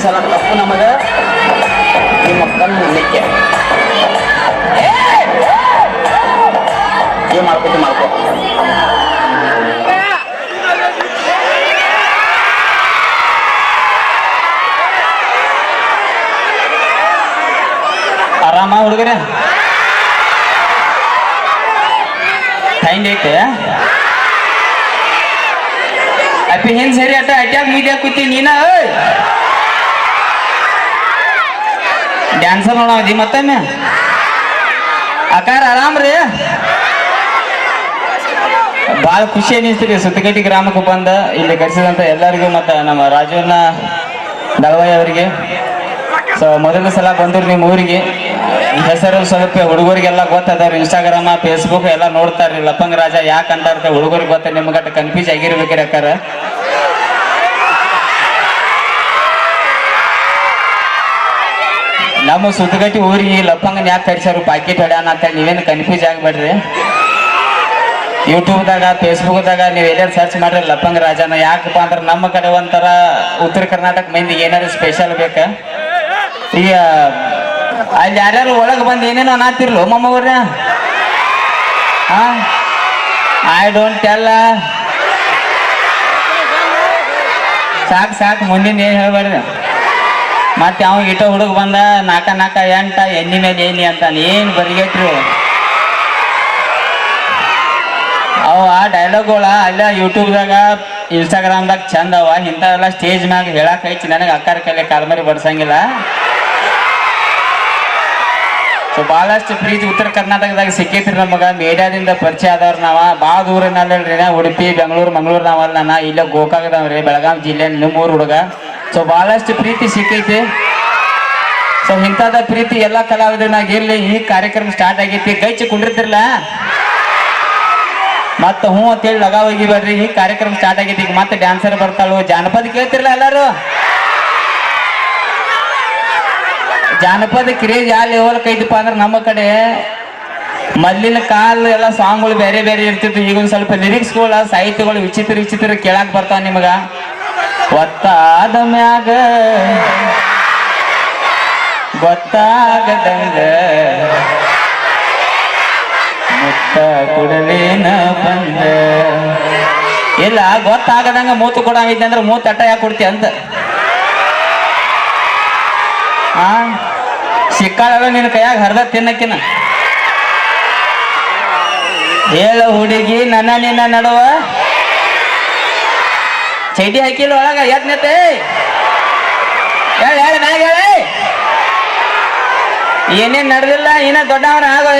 ಸಲ ತಪ್ಪು ನಮಗೆ ನಿಮ್ಮ ಅಕ್ಕನ ಮುಂದಕ್ಕೆ ಏನು ಮಾಡ್ಕೋತಿ ಮಾಡ್ಕೋ ಆರಾಮ ಹುಡುಗರ ಐತೆ ಅಪ್ಪಿ ಹೆಂಗ್ ಸರಿ ಅಟ್ಟ ಅಟ್ಯಾಗ ಮೀದ್ಯಾಗ ಕೂತಿ ನೀನ ಡ್ಯಾನ್ಸರ್ ನೋಡದಿ ಮತ್ತೊಮ್ಮೆ ಅಕಾರ ಆರಾಮ್ರಿ ಭಾಳ ಖುಷಿ ಅನ್ನಿಸ್ತೀರಿ ಸುತ್ತಗಟ್ಟಿ ಗ್ರಾಮಕ್ಕೆ ಬಂದ ಇಲ್ಲಿ ಕರೆಸಿದಂತ ಎಲ್ಲರಿಗೂ ಮತ್ತು ನಮ್ಮ ರಾಜೂರ್ನ ದಳವಾಯಿ ಅವರಿಗೆ. ಸೊ ಮೊದಲ ಸಲ ಬಂದ್ರು ನಿಮ್ಮ ಊರಿಗೆ. ಹೆಸರು ಸ್ವಲ್ಪ ಹುಡುಗರಿಗೆಲ್ಲ ಗೊತ್ತದಾರ ಇನ್ಸ್ಟಾಗ್ರಾಮ ಫೇಸ್ಬುಕ್ ಎಲ್ಲ ನೋಡ್ತಾರ್ರಿ ಲಪ್ಪಂಗ ರಾಜ ಯಾಕೆ ಅಂತಾರ ಹುಡುಗರಿಗೆ ಗೊತ್ತ ನಿಮ್ಗಟ್ಟ ಕನ್ಫ್ಯೂಸ್ ಆಗಿರ್ಬೇಕ್ರಿ ನಮ್ಮ ಸುತ್ತಗಟ್ಟಿ ಊರಿಗೆ ಲಪ್ಪಂಗನ ಯಾಕೆ ಕರ್ಸ್ಯಾರು ಪ್ಯಾಕೆಟ್ ಹೊಡ್ಯಾನ ಅಂತ ನೀವೇನು ಕನ್ಫ್ಯೂಸ್ ಆಗಬೇಡ್ರಿ. ಯೂಟ್ಯೂಬ್ದಾಗ ಫೇಸ್ಬುಕ್ದಾಗ ನೀವು ಎಲ್ಲಾರು ಸರ್ಚ್ ಮಾಡ್ರಿ ಲಪ್ಪಂಗ ರಾಜನ. ಯಾಕಪ್ಪ ಅಂದ್ರೆ ನಮ್ಮ ಕಡೆ ಒಂಥರ ಉತ್ತರ ಕರ್ನಾಟಕ ಮಂದಿ ಏನಾದ್ರು ಸ್ಪೆಷಲ್ ಬೇಕ? ಈಗ ಅಲ್ಲಿ ಯಾರ್ಯಾರು ಒಳಗೆ ಬಂದು ಏನೇನೋ ಅನ್ನತ್ತಿರ್ಲು ಮಮ್ಮವ್ರ ಹಾ? ಐ ಡೋಂಟ್ ಟೆಲ್ಲ ಸಾಕು ಸಾಕು ಮುಂದಿನ ಏನು ಹೇಳ್ಬೇಡ್ರಿ? ಮತ್ತೆ ಅವ ಇಟ ಹುಡುಗ ಬಂದ, ನಾಕ ನಾಕ ಎಂಟ ಎಣ್ಣಿ ಮೇಲೆ ಏನಿ ಅಂತ ಏನು ಬರಿಗೆಟ್ರು? ಅವ ಆ ಡೈಲಾಗ್ಗಳ ಅಲ್ಲ ಯೂಟ್ಯೂಬ್ದಾಗ ಇನ್ಸ್ಟಾಗ್ರಾಮ್ದಾಗ ಚಂದ ಅವ. ಇಂಥವೆಲ್ಲ ಸ್ಟೇಜ್ ಮ್ಯಾಗ ಹೇಳಕ್ ಐತಿ. ನನಗೆ ಅಕ್ಕಾರ ಕೈಲಿ ಕಾಲ್ಮರಿ ಬಡ್ಸಂಗಿಲ್ಲ. ಸೊ ಭಾಳಷ್ಟು ಪ್ರೀತಿ ಉತ್ತರ ಕರ್ನಾಟಕದಾಗ ಸಿಕ್ಕೈತ್ರಿ ನಮಗೆ. ಮೀಡಿಯಾದಿಂದ ಪರಿಚಯ ಆದವ್ರು ನಾವ. ಭಾಳ ದೂರಿನಲ್ಲ ರೀ ಉಡುಪಿ, ಬೆಂಗಳೂರು ಮಂಗಳೂರು ನಾವಲ್ಲ ನಾ ಇಲ್ಲೇ ಗೋಕಾಕದವ್ರಿ ಬೆಳಗಾವಿ ಜಿಲ್ಲೆ ನಿಮ್ಮೂರು ಹುಡುಗ. ಸೊ ಬಹಳಷ್ಟು ಪ್ರೀತಿ ಸಿಕ್ಕೈತಿ. ಸೊ ಇಂಥದ ಪ್ರೀತಿ ಎಲ್ಲ ಕಲಾವಿದನಾಗ ಈ ಕಾರ್ಯಕ್ರಮ ಸ್ಟಾರ್ಟ್ ಆಗೈತಿ. ಗೈಚಿ ಕುಂಡಿರ್ತಿರ್ಲ? ಮತ್ತೆ ಹ್ಞೂ ಅಂತೇಳಿ ಲಗ ಹೋಗಿಬೇಡ್ರಿ ಈ ಕಾರ್ಯಕ್ರಮ ಸ್ಟಾರ್ಟ್ ಆಗೈತಿ. ಈಗ ಮತ್ತೆ ಡ್ಯಾನ್ಸರ್ ಬರ್ತಾಳು. ಜಾನಪದ ಕೇಳ್ತಿರ್ಲ ಎಲ್ಲಾರು? ಜಾನಪದ ಕ್ರೇಜ್ ಯಾವ ಲೆವೆಲ್ ಐತಿಪ್ಪ ಅಂದ್ರೆ ನಮ್ಮ ಕಡೆ ಮೊದಲಿನ ಕಾಲ ಎಲ್ಲ ಸಾಂಗ್ಗಳು ಬೇರೆ ಬೇರೆ ಇರ್ತಿತ್ತು. ಈಗ ಒಂದ್ ಸ್ವಲ್ಪ ಲಿರಿಕ್ಸ್ಗಳು ಸಾಹಿತ್ಯಗಳು ವಿಚಿತ್ರ ವಿಚಿತ್ರ ಕೇಳಾಕ್ ಬರ್ತಾವ ನಿಮಗ. ಒತ್ತಾದ ಮ್ಯಾಗ ಗೊತ್ತಾಗದಂಗ ಮುತ್ತ ಕುಡಲೇನ ಬಂದ. ಇಲ್ಲ, ಗೊತ್ತಾಗದಂಗ ಮೂತು ಕೊಡಂಗಿದ್ದೆ ಅಂದ್ರೆ ಮೂತ್ ಅಟ್ಟ ಯಾಕೆ ಕೊಡ್ತಿ ಅಂತ. ಆ ಸಿಕ್ಕಾಳ ನಿನ್ನ ಕೈಯಾಗ ಹರ್ದ ತಿನ್ನಕ್ಕಿನ ಹೇಳ ಹುಡುಗಿ, ನನ್ನ ನಿನ್ನ ನಡುವ ಚೈಟಿ ಹಾಕಿಲ್ಲ ಒಳಗ ಯಜ್ಞತೆ ನೆತ್ತೆ ಹೇಳ ಹೇಳ, ಮ್ಯಾಗ ಹೇಳಿ. ಏನೇನ್ ನಡೆದಿಲ್ಲ ಏನ ದೊಡ್ಡವನ ಆಗೋ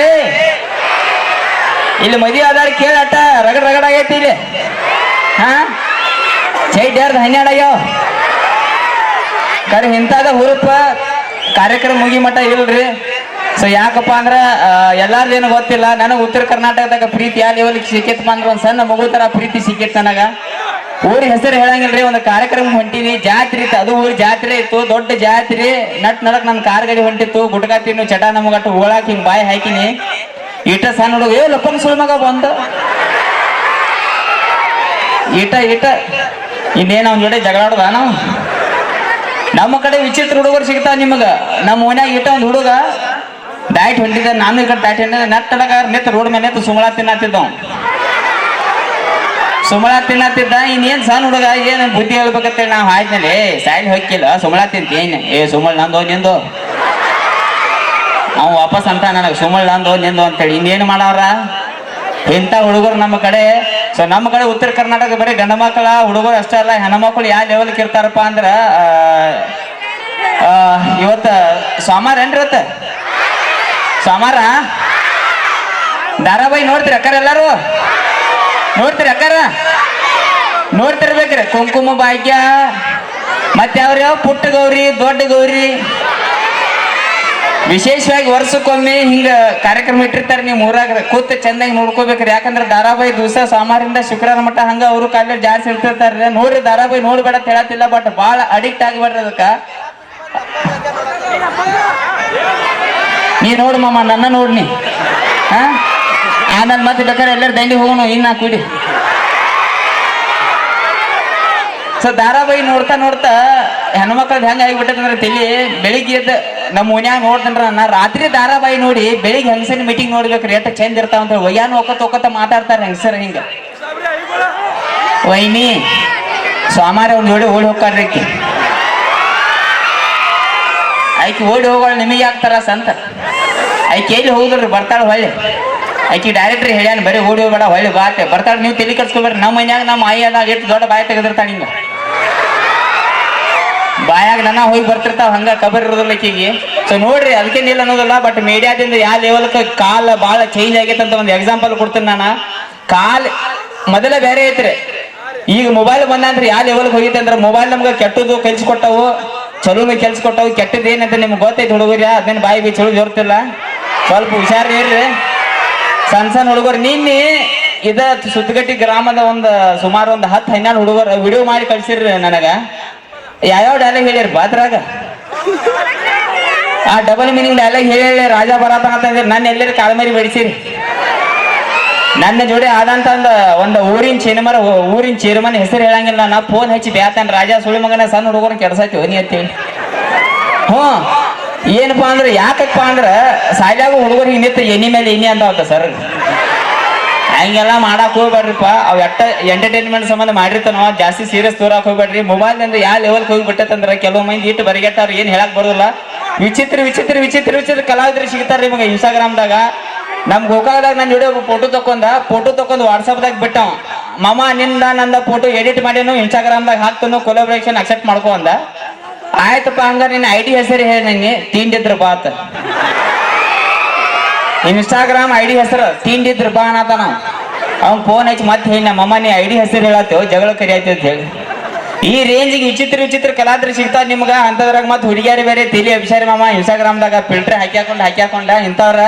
ಇಲ್ಲಿ ಮದುವೆ ಆದಾರ ಕೇಳಟ್ಟ ರಗಡ್ ರಗಡ್ ಆಗೈತಿ ಇಲ್ಲಿ. ಹಾ? ಚೈಟ್ ಯಾರ್ದು? ಹನ್ನೆರಡು ಆಗ್ಯಾವ. ಕರೆ ಇಂಥದ ಹುರುಪ ಕಾರ್ಯಕ್ರಮ ಮುಗಿ ಮಟ್ಟ ಇಲ್ರಿ. ಸೊ ಯಾಕಪ್ಪ ಅಂದ್ರೆ ಎಲ್ಲಾರ್ದು ಏನು ಗೊತ್ತಿಲ್ಲ, ನನಗೆ ಉತ್ತರ ಕರ್ನಾಟಕದಾಗ ಪ್ರೀತಿ ಯಾವ ಲೆವೆಲ್ಗೆ ಸಿಕ್ಕಿತ್ತಪ್ಪ ಅಂದ್ರೆ ಒಂದು ಸಣ್ಣ ಮಗು ಥರ ಪ್ರೀತಿ ಸಿಕ್ಕಿತ್ತು ನನಗ. ಊರ ಹೆಸರು ಹೇಳಂಗಿಲ್ರಿ, ಒಂದು ಕಾರ್ಯಕ್ರಮ ಹೊಂಟೀನಿ. ಜಾತ್ರೆ ಇತ್ತು, ಅದು ಊರ್ ಜಾತ್ರೆ ಇತ್ತು, ದೊಡ್ಡ ಜಾತ್ರೆ. ನಟ್ ನಡಕ್ ನನ್ ಕಾರ್ ಗಾಡಿ ಹೊಂಟಿತ್ತು, ಗುಟ್ಕಾ ತಿನ್ನು, ಚಟ ನಮಗಟ್ಟು ಹೋಳಾಕ್ ಹಿಂಗ್ ಬಾಯಿ ಹಾಕಿನಿ. ಈಟ ಸಣ್ಣ ಹುಡುಗ, ಏ, ಲಪ್ಪಂಗ್ ಸುಳ್ ಮಗ ಬಂದ. ಈಟ ಈಟ ಇನ್ನೇನ್ ಅವ್ನ ಜೊತೆ ಜಗಳಾಡುದ ನಾವು ನಮ್ಮ ಕಡೆ ವಿಚಿತ್ರ ಹುಡುಗರು ಸಿಗ್ತಾವ ನಿಮಗ. ನಮ್ಮ ಓನ್ಯಾಗ ಇಟ್ಟ ಒಂದು ಹುಡುಗ ಡೈಟ್ ಹೊಂಟಿದ್ದ. ನಾನು ಕಡೆ ಡೈಟ್ ಹೊಂಟಿದ್ದ. ನಟ್ಟಡಗ ನಿತ್ ರೋಡ್ ಮೇಲೆ ನಿಂತು ಸುಮಳ ತಿನ್ನತ್ತಿದ್ದ ಅವ್ನು. ಸುಮಳ ತಿನ್ನತ್ತಿದ್ದ, ಇನ್ನೇನ್ ಸಣ್ಣ ಹುಡುಗ, ಏನ್ ಬುದ್ಧಿ ಹೇಳ್ಬೇಕಂತೇಳಿ ನಾವು ಹಾಯ್ತಲ್ಲಿ ಸಾಯಿಲ್ ಹೊಕ್ಕಿಲ್ಲ ಸುಮಳ ತಿಂತ. ಏನ್, ಏ ಸುಮಳ್ ನಂದು, ನಿಂದು? ಅವ್ ವಾಪಸ್ ಅಂತ ನನಗೆ ಸುಮಳ್ ನಂದು, ನಿಂದು ಅಂತೇಳಿ. ಇನ್ನೇನು ಮಾಡವ್ರ? ಇಂಥ ಹುಡುಗರು ನಮ್ಮ ಕಡೆ. ಸೊ ನಮ್ಮ ಕಡೆ ಉತ್ತರ ಕರ್ನಾಟಕ ಬರೀ ಗಂಡ ಮಕ್ಕಳ ಹುಡುಗರು ಅಷ್ಟೇ ಅಲ್ಲ, ಹೆಣ್ಮಕ್ಳು ಯಾವ ಲೆವೆಲ್ಗೆ ಇರ್ತಾರಪ್ಪ ಅಂದ್ರೆ ಇವತ್ತ ಸೋಮಾರ ಏನ್ರಿ ಇವತ್ತ? ಸೋಮಾರ? ಧಾರಾವಾಹಿ ನೋಡ್ತೀರಿ ಅಕ್ಕಾರ ಎಲ್ಲಾರು? ನೋಡ್ತೀರಿ ಅಕ್ಕಾರ? ನೋಡ್ತಿರ್ಬೇಕ್ರಿ. ಕುಂಕುಮ ಭಾಗ್ಯ, ಮತ್ತೆ ಯಾವ ಪುಟ್ಟ ಗೌರಿ, ದೊಡ್ಡ ಗೌರಿ? ವಿಶೇಷವಾಗಿ ವರ್ಷಕ್ಕೊಮ್ಮೆ ಹಿಂಗ ಕಾರ್ಯಕ್ರಮ ಇಟ್ಟಿರ್ತಾರೆ ನೀವು ಊರಾಗ. ಕೂತ್ ಚಂದಾಗಿ ನೋಡ್ಕೋಬೇಕ್ರಿ. ಯಾಕಂದ್ರೆ ದಾರಾಬಾಯಿ ದಿವಸ ಸಾಮಾರಿಂದ ಶುಕ್ರವಾರ ಮಟ್ಟ ಹಂಗ ಅವರು ಕಾಲ ಜಾಸ್ತಿ ಇರ್ತಿರ್ತಾರೆ ನೋಡ್ರಿ ಧಾರಾವಾಹಿ ನೋಡ್ಬೇಡ ಅಂತ ಹೇಳತ್ತಿಲ್ಲ ಬಟ್ ಭಾಳ ಅಡಿಕ್ಟ್ ಆಗಿಬೇಡ್ರಿ ಅದಕ್ಕ. ನೀ ನೋಡು ನನ್ನ ನೋಡ್ನಿ ಹಾ? ಆಮೇಲೆ ಮತ್ತೆ ಬೇಕಾದ್ರೆ ಎಲ್ಲರೂ ದಂಡಿ ಹೋಗೋಣ, ಇನ್ನ ಕುಡಿ ಸೊ ಧಾರಾವಾಹಿ ನೋಡ್ತಾ ನೋಡ್ತಾ ಹೆಣ್ಮಕ್ಳದ್ದು ಹೆಂಗೆ ಆಗಿಬಿಟ್ಟಂದ್ರೆ ತಿಳಿ ಬೆಳಿಗ್ಗೆ ಎದ್ದು ನಮ್ಮ ಮನ್ಯಾಗ ನೋಡ್ತೇನ್ರ, ನಾ ರಾತ್ರಿ ಧಾರಾವಾಹಿ ನೋಡಿ ಬೆಳಿಗ್ಗೆ ಹೆಂಗಸಿನ ಮೀಟಿಂಗ್ ನೋಡ್ಬೇಕ್ರಿ ಎಷ್ಟು ಚೆಂದ ಇರ್ತಾವ ಅಂತ ಒಯ್ಯಾನು ಹೋಗತ್ ಹೋಗತ್ತ ಮಾತಾಡ್ತಾರೆ ಹೆಂಗಸರ ಹಿಂಗ. ವೈನಿ, ಸೋಮಾರ ಅವ್ನು ಓಡಿ ಹೋಗ್ಕಾಡ್ರಿ ಆಕಿ. ಓಡಿ ಹೋಗೋಳು ನಿಮಗೆ ಆಗ್ತಾರ ಸಂತ ಆಯ್ಕೆ ಎಲ್ಲಿ ಹೋಗುದ್ರಿ ಬರ್ತಾಳ ಹೊಳ್ಳಿ. ಆಕಿ ಡೈರೆಕ್ಟ್ರಿ ಹೇಳ್ಯಾನ, ಬರೀ ಓಡಿ ಹೋಗ್ಬೇಡ, ಹೊಳ್ಳಿ ಬಾತೆ ಬರ್ತಾಳ, ನೀವು ತಲೆ ಕರ್ಸ್ಕೊಬೇಡ್ರಿ ನಮ್ಮ ಮನ್ಯಾಗ ನಮ್ಮ ಆಯಿ ಎಷ್ಟು ದೊಡ್ಡ ಬಾಯಿ ತೆಗೆದಿರ್ತಾಳ ಹಿಂಗ. ಬಾಯಾಗ ನನ್ನ ಹೋಗಿ ಬರ್ತಿರ್ತಾವ, ಹಂಗ ಕಬರ್ ಇರೋದಿಲ್ಲ ಆಕಿಗೆ. ಸೊ ನೋಡ್ರಿ ಅದಕ್ಕೇನಿಲ್ಲ ಅನ್ನೋದಲ್ಲ ಬಟ್ ಮೀಡಿಯಾದಿಂದ ಯಾವ ಲೆವೆಲ್ಕ ಕಾಲ ಭಾಳ ಚೇಂಜ್ ಆಗೈತೆ ಅಂತ ಒಂದು ಎಕ್ಸಾಂಪಲ್ ಕೊಡ್ತೀನಿ ನಾನು. ಕಾಲ್, ಮೊದಲ ಬೇರೆ ಐತ್ರಿ. ಈಗ ಮೊಬೈಲ್ ಬಂದಂದ್ರೆ ಯಾವ ಲೆವೆಲ್ಗೆ ಹೋಗೈತೆ ಅಂದ್ರೆ ಮೊಬೈಲ್ ನಮ್ಗೆ ಕೆಟ್ಟದ್ದು ಕಲ್ಸ್ಕೊಟ್ಟವು ಚಲೋನು ಕೆಲ್ಸ ಕೊಟ್ಟವು. ಕೆಟ್ಟದ್ದು ಏನಂತ ನಿಮ್ಗೆ ಗೊತ್ತೈತೆ ಹುಡುಗರ್ಯಾ, ಅದನ್ನ ಬಾಯಿ ಬಿ ಚಲೋ ಜೋರ್ತಿಲ್ಲ ಸ್ವಲ್ಪ ಹುಷಾರು ಇರ್ರಿ. ಸಣ್ಣ ಸಣ್ಣ ಹುಡುಗರು, ನಿನ್ನೆ ಇದ ಸುತ್ತಗಟ್ಟಿ ಗ್ರಾಮದ ಒಂದು ಸುಮಾರು ಒಂದು ಹತ್ತು ಹನ್ನೆರಡು ಹುಡುಗರು ವಿಡಿಯೋ ಮಾಡಿ ಕಳ್ಸಿರ್ರಿ ನನಗ. ಯಾವ್ಯಾವ ಡೈಲಾಗ್ ಹೇಳಿರಿ ಬಾತ್ರಾಗ? ಆ ಡಬಲ್ ಮೀನಿಂಗ್ ಡೈಲಾಗ್ ಹೇಳಿ ರಾಜ ಬರಾತ ಅಂತಂದ್ರೆ ನನ್ನ ಎಲ್ಲರೂ ಕಾಲ್ಮರಿ ಬೆಳೆಸಿರಿ ನನ್ನ ಜೋಡಿ ಆದಂತ ಒಂದು ಒಂದು ಊರಿನ ಚೇನಮರ ಊರಿನ ಚೇರ್ಮನ್ ಹೆಸರು ಹೇಳಂಗಿಲ್ಲ, ನಾ ಫೋನ್ ಹಚ್ಚಿ ಬ್ಯಾತಾನ ರಾಜ ಸುಳಿ ಮಗನ ಸಣ್ಣ ಹುಡುಗರು ಕೆಡ್ಸಾಯ್ತು ನೀ ಅಂತೇಳಿ. ಹ್ಞೂ ಏನಪ್ಪಾ ಅಂದ್ರೆ, ಯಾಕಪ್ಪ ಅಂದ್ರೆ, ಸಾಯ್ದಾಗ ಹುಡುಗರಿಗೆ ನಿಂತು ಎನಿ ಮೇಲೆ ಎಣ್ಣೆ ಅಂತ ಸರ್ ಹಂಗೆಲ್ಲ ಮಾಡಕ್ ಹೋಗ್ಬೇಡ್ರಿಪ್ಪ. ಅವ್ ಎಟ್ಟ ಎಂಟರ್ಟೈನ್ಮೆಂಟ್ ಸಂಬಂಧ ಮಾಡಿರ್ತಾನೋ, ಜಾಸ್ತಿ ಸೀರಿಯಸ್ ತೋರಕ್ ಹೋಗ್ಬೇಡ್ರಿ. ಮೊಬೈಲ್ ಅಂದ್ರೆ ಯಾವ ಲೆವೆಲ್ಗೆ ಹೋಗಿ ಬಿಟ್ಟೈತಂದ್ರ ಕೆಲವು ಮಂದಿ ಇಟ್ಟು ಬರಿಗೆಟ್ಟಾರ ಏನ್ ಹೇಳಕ್ ಬರೋದಿಲ್ಲ. ವಿಚಿತ್ರ ವಿಚಿತ್ರ ವಿಚಿತ್ರ ವಿಚಿತ್ರ ಕಲಾವಿದರು ಸಿಗ್ತಾರ ನಿಮಗೆ ಇನ್ಸ್ಟಾಗ್ರಾಮ್ದಾಗ ನಮ್ ಗೋಕಾಲದಾಗ ನಾನು ಜೋಡಿ ಫೋಟೋ ತಕೊಂಡ ಫೋಟೋ ತಕೊಂಡ್ ವಾಟ್ಸಪ್ದಾಗ ಬಿಟ್ಟವ. ಮಾಮ, ನಿಂದ ನಂದ ಫೋಟೋ ಎಡಿಟ್ ಮಾಡಿನೂ ಇನ್ಸ್ಟಾಗ್ರಾಮ್ದಾಗ ಹಾಕ್ತಾನು ಕೊಲಾಬ್ರೇಷನ್ ಅಕ್ಸೆಪ್ಟ್ ಮಾಡ್ಕೊ ಅಂದ. ಆಯ್ತಪ್ಪ ಹಂಗ ನಿನ್ನ ಐ ಡಿ ಹೆಸರು ಹೇಳಿ ನಂಗೆ, ತಿಂಡಿದ್ರ ಬಾತ್ ಇನ್ಸ್ಟಾಗ್ರಾಮ್ ಐ ಡಿ ಹೆಸರು, ತಿಂಡಿದ್ರ ಬಾ ಅನ್ನತಾನ ಅವ್ನ್ ಫೋನ್ ಹಚ್ಚಿ ಮತ್ತೆ ಹೇಳಿ ನಮ್ಮಮ್ಮ ನೀ ಐ ಡಿ ಹೆಸರು ಹೇಳತ್ತೇವ್ ಜಗಳ ಕರಿಯತ್ತೆ ಅಂತ ಹೇಳಿ. ಈ ರೇಂಜಿಗೆ ವಿಚಿತ್ರ ವಿಚಿತ್ರ ಕಲಾದ್ರಿ ಸಿಗ್ತಾವ ನಿಮ್ಗೆ ಅಂಥದ್ರಾಗ ಮತ್ತೆ ಹುಡುಗಿಯರು ಬೇರೆ, ತಿಳಿ ಅಭಿಷಾರಿ ಮಾಮ ಇನ್ಸ್ಟಾಗ್ರಾಮ್ದಾಗ ಫಿಲ್ಟರ್ ಹಾಕಿ ಹಾಕೊಂಡು ಹಾಕಿ ಹಾಕೊಂಡ ಇಂಥವ್ರ.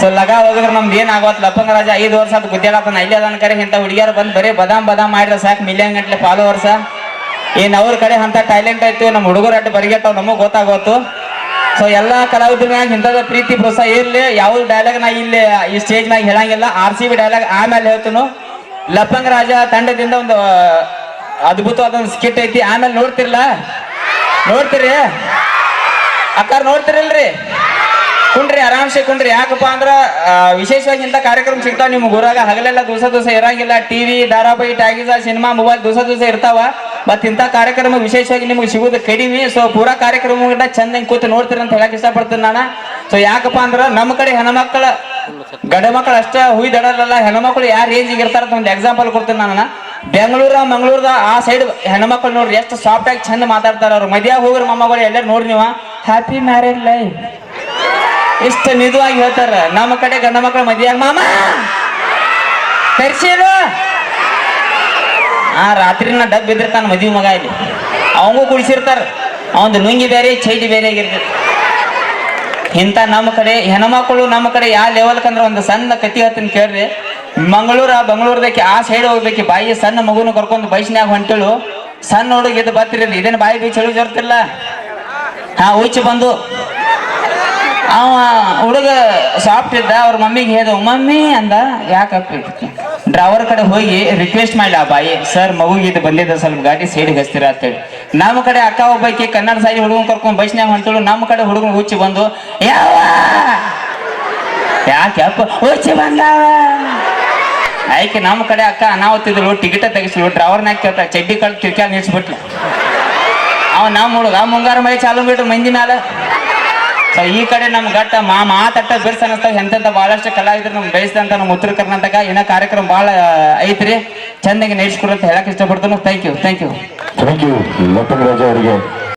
ಸೊ ಲಗ ಹೋಗಿದ್ರೆ, ನಮ್ದು ಆಗೋತ್ ಲಪ್ಪಂಗ ರಾಜ, ಐದು ವರ್ಷ ಅದು ಗುದ್ದಾಡತಾನ ಇಲ್ಲೇ ಅದನ್ನ ಕರೆ, ಇಂಥ ಹುಡುಗಿಯರು ಬಂದು ಬರೀ ಬದಾಮ್ ಬದಾಮ್ ಮಾಡಿದ್ರೆ ಸಾಕು ಮಿಲಿಯನ್ ಗಂಟ್ಲೆ ಫಾಲೋವರ್ಸ ಏನ್ ಅವ್ರ ಕಡೆ ಅಂತ ಟ್ಯಾಲೆಂಟ್ ಆಯ್ತು ನಮ್ಮ ಹುಡುಗರು ಅಡ್ಡ ಬರಿಗೆಟ್ಟವ್ ನಮಗ್ ಗೊತ್ತಾಗೋತು. ಸೊ ಎಲ್ಲಾ ಕಲಾವಿದ್ರ ಮ್ಯಾಗ ಇಂಥದ ಪ್ರೀತಿ, ಪ್ರೋತ್ಸಾಹ ಇರ್ಲಿ ಯಾವ ಡೈಲಾಗ್ ನಾ ಇಲ್ಲಿ ಈ ಸ್ಟೇಜ್ ಮ್ಯಾಗ ಹೇಳಂಗಿಲ್ಲ. ಆರ್ ಸಿ ಬಿ ಡೈಲಾಗ್ ಆಮೇಲೆ ಹೇಳ್ತನು. ಲಪ್ಪಂಗ ರಾಜ ತಂಡದಿಂದ ಒಂದು ಅದ್ಭುತವಾದ ಒಂದು ಸ್ಕಿಟ್ ಐತಿ. ಆಮೇಲೆ ನೋಡ್ತಿರ್ಲ? ನೋಡ್ತೀರಿ? ಅಕ್ಕಾರ ನೋಡ್ತಿರಲ್ರಿ? ಕುಂಡ್ರಿ, ಆರಾಮ್ಸೆ ಕುಂಡ್ರಿ. ಯಾಕಪ್ಪ ಅಂದ್ರ ವಿಶೇಷವಾಗಿ ಇಂಥ ಕಾರ್ಯಕ್ರಮ ಸಿಗ್ತಾವ. ನಿಮ್ಗೆ ಊರಾಗ ಹಗಲೆಲ್ಲ ದಿವಸ ದಿವಸ ಇರಂಗಿಲ್ಲ. ಟಿವಿ ಧಾರಾವಾಹಿ ಟ್ಯಾಗಿಸ ಸಿನಿಮಾ ಮೊಬೈಲ್ ದಿವಸ ದಿವಸ ಇರ್ತಾವ. ಮತ್ ಇಂಥ ಕಾರ್ಯಕ್ರಮ ವಿಶೇಷವಾಗಿ ನಿಮ್ಗೆ ಸಿಗುವುದು ಕಡಿಮೆ. ಸೊ ಪೂರಾ ಕಾರ್ಯಕ್ರಮ ಚಂದ ಕೂತು ನೋಡ್ತೀರ ಅಂತ ಹೇಳಕ್ ಇಷ್ಟಪಡ್ತೀನಿ ನಾನು. ಸೊ ಯಾಕಪ್ಪ ಅಂದ್ರೆ ನಮ್ಮ ಕಡೆ ಹೆಣ್ಮಕ್ಳ, ಗಂಡ ಮಕ್ಕಳು ಅಷ್ಟೇ ಹುಯ್ ದಡಲ್ಲ ಹೆಣ್ಮಕ್ಳು ಯಾರು ರೇಂಜಿಗೆ ಇರ್ತಾರ ಒಂದು ಎಕ್ಸಾಂಪಲ್ ಕೊಡ್ತೀನಿ ನಾನು ಬೆಂಗಳೂರ, ಮಂಗಳೂರದ ಆ ಸೈಡ್ ಹೆಣ್ಮಕ್ಳು ನೋಡ್ರಿ ಎಷ್ಟು ಸಾಫ್ಟ್ ಆಗಿ ಚಂದ ಮಾತಾಡ್ತಾರ ಅವ್ರು. ಮದ್ಯಾಗ ಹೋಗ್ರಿ ಮೊಮ್ಮಗಳು, ಎಲ್ಲರೂ ನೋಡ್ರಿ ನೀವು. ಹ್ಯಾಪಿ ಮ್ಯಾರೇಜ್ ಲೈಫ್ ಇಷ್ಟ ನಿಜವಾಗಿ ಹೇಳ್ತಾರ. ನಮ್ಮ ಕಡೆ ಗಂಡ ಮಕ್ಕಳು ಮದ್ಯಾಗ, ಮಾಮ! ಕರ್ಸಿರು ಆ ರಾತ್ರಿನ ಡಬ್ ಬಿದ್ದಿರ್ತಾನ ಮದುವೆ ಮಗ ಇಲ್ಲಿ. ಅವಂಗೂ ಕುಡಿಸಿರ್ತಾರ ಅವಂದು ನುಂಗಿ ಬೇರೆ ಚೈಟಿ ಬೇರೆ ಆಗಿರ್ತೈತಿ. ಇಂಥ ನಮ್ಮ ಕಡೆ, ಹೆಣ್ಮಕ್ಳು ನಮ್ಮ ಕಡೆ ಯಾವ ಲೆವೆಲ್ಕ್ ಅಂದ್ರೆ ಒಂದು ಸಣ್ಣ ಕತಿ ಹತ್ತಿನ ಕೇಳ್ರಿ. ಮಂಗಳೂರ, ಬಂಗಳೂರದಕ್ಕೆ ಆ ಸೈಡ್ ಹೋಗ್ಬೇಕು. ಬಾಯಿ ಸಣ್ಣ ಮಗುನ ಕರ್ಕೊಂಡು ಬೈಸ್ನ್ಯಾಗ ಹೊಂಟಳು. ಸಣ್ಣ ಹುಡುಗ ಇದು ಬರ್ತಿರಲಿ. ಇದೇನು ಬಾಯಿ ಬೀಚ್ ಚಳಿ ಜರ್ತಿಲ್ಲ ಹಾ ಉಚ್ಚಿ ಬಂದು. ಅವ ಹುಡುಗ ಸಾಫ್ಟ್ ಇದ್ದ ಅವ್ರ ಮಮ್ಮಿಗೆ ಹೇಳ್ದ ಮಮ್ಮಿ ಅಂದ. ಯಾಕೆ ಡ್ರೈವರ್ ಕಡೆ ಹೋಗಿ ರಿಕ್ವೆಸ್ಟ್ ಮಾಡಿಲ್ಲ ಆ ಬಾಯಿ ಸರ್ ಮಗುಗೆ ಇದು ಬಂದಿದ್ದ ಸ್ವಲ್ಪ ಗಾಡಿ ಸೈಡ್ಗೆ ಹಸ್ತೀರ ಅಂತೇಳಿ ನಮ್ಮ ಕಡೆ ಅಕ್ಕ ಒಬ್ಬಾಕಿ ಕನ್ನಡ ಸಾಯಿ ಹುಡುಗನ್ ಕರ್ಕೊಂಡು ಬಸ್ನ್ಯಾಗ ಹೊಂಟಳು. ನಮ್ಮ ಕಡೆ ಹುಡುಗನ ಹುಚ್ಚಿ ಬಂದು ಯಾವ ಯಾಕೆಪ್ಪ ಹುಚ್ಚಿ ಬಂದಾವ. ಆಯ್ಕೆ ನಮ್ಮ ಕಡೆ ಅಕ್ಕ ಅನಾವತ್ತಿದ್ರು ಟಿಕೆಟ್ ತೆಗಿಸ್ಲು. ಡ್ರೈವರ್ನಾಗ ಕೇಳ್ತಾ, ಚಡ್ಡಿ ಕಳ್ ಕಿರ್ಕ್ಯಾಗ ನಿಲ್ಸ್ಬಿಟ್ಲು. ಅವ ನಮ್ಮ ಹುಡುಗ ಮುಂಗಾರು ಮಳೆ ಚಾಲು ಬಿಟ್ರು, ಮಂದಿ ಮ್ಯಾಲ. ಸೊ ಈ ಕಡೆ ನಮ್ ಗಟ್ಟ ಮಾ, ಮಾತಟ್ಟ ಬಿರ್ಸ್ ಅನಸ್ತಾವ ಎಂತೆಂತ ಬಹಳಷ್ಟು ಕಲಾವಿದ್ರು ನಮ್ಗೆ ಬೆಳೆಸಿದಂತ ನಮ್ಮ ಉತ್ತರ ಕರ್ನಾಟಕ ಏನ ಕಾರ್ಯಕ್ರಮ ಬಹಳ ಐತ್ರಿ. ಚಂದಾಗಿ ನಡೆಸ್ಕೊಡ್ರಿ ಅಂತ ಹೇಳಕ್ ಇಷ್ಟಪಡ್ತಾನು. Thank you thank you thank you Lappangaraja ಅವರಿಗೆ.